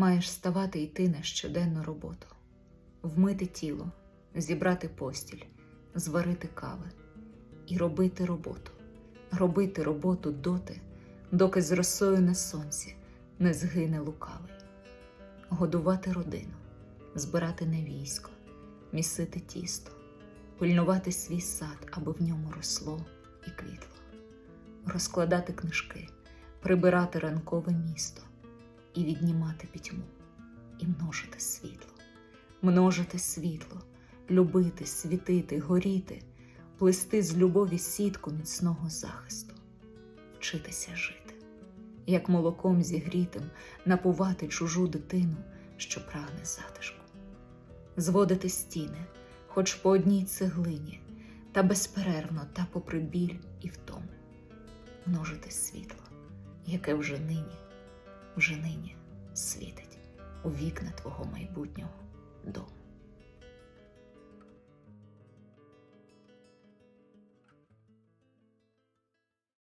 Маєш ставати йти на щоденну роботу, вмити тіло, зібрати постіль, зварити кави і робити роботу, робити роботу доти, доки з росою на сонці не згине лукавий, годувати родину, збирати на військо, місити тісто, пильнувати свій сад, аби в ньому росло і квітло, розкладати книжки, прибирати ранкове місто і віднімати пітьму, і множити світло, множити світло, любити, світити, горіти, плести з любові сітку міцного захисту, вчитися жити, як молоком зігрітим напувати чужу дитину, що прагне затишку, зводити стіни, хоч по одній цеглині, та безперервно, та попри біль і втому, множити світло, яке вже нині вже нині світить у вікна твого майбутнього дому.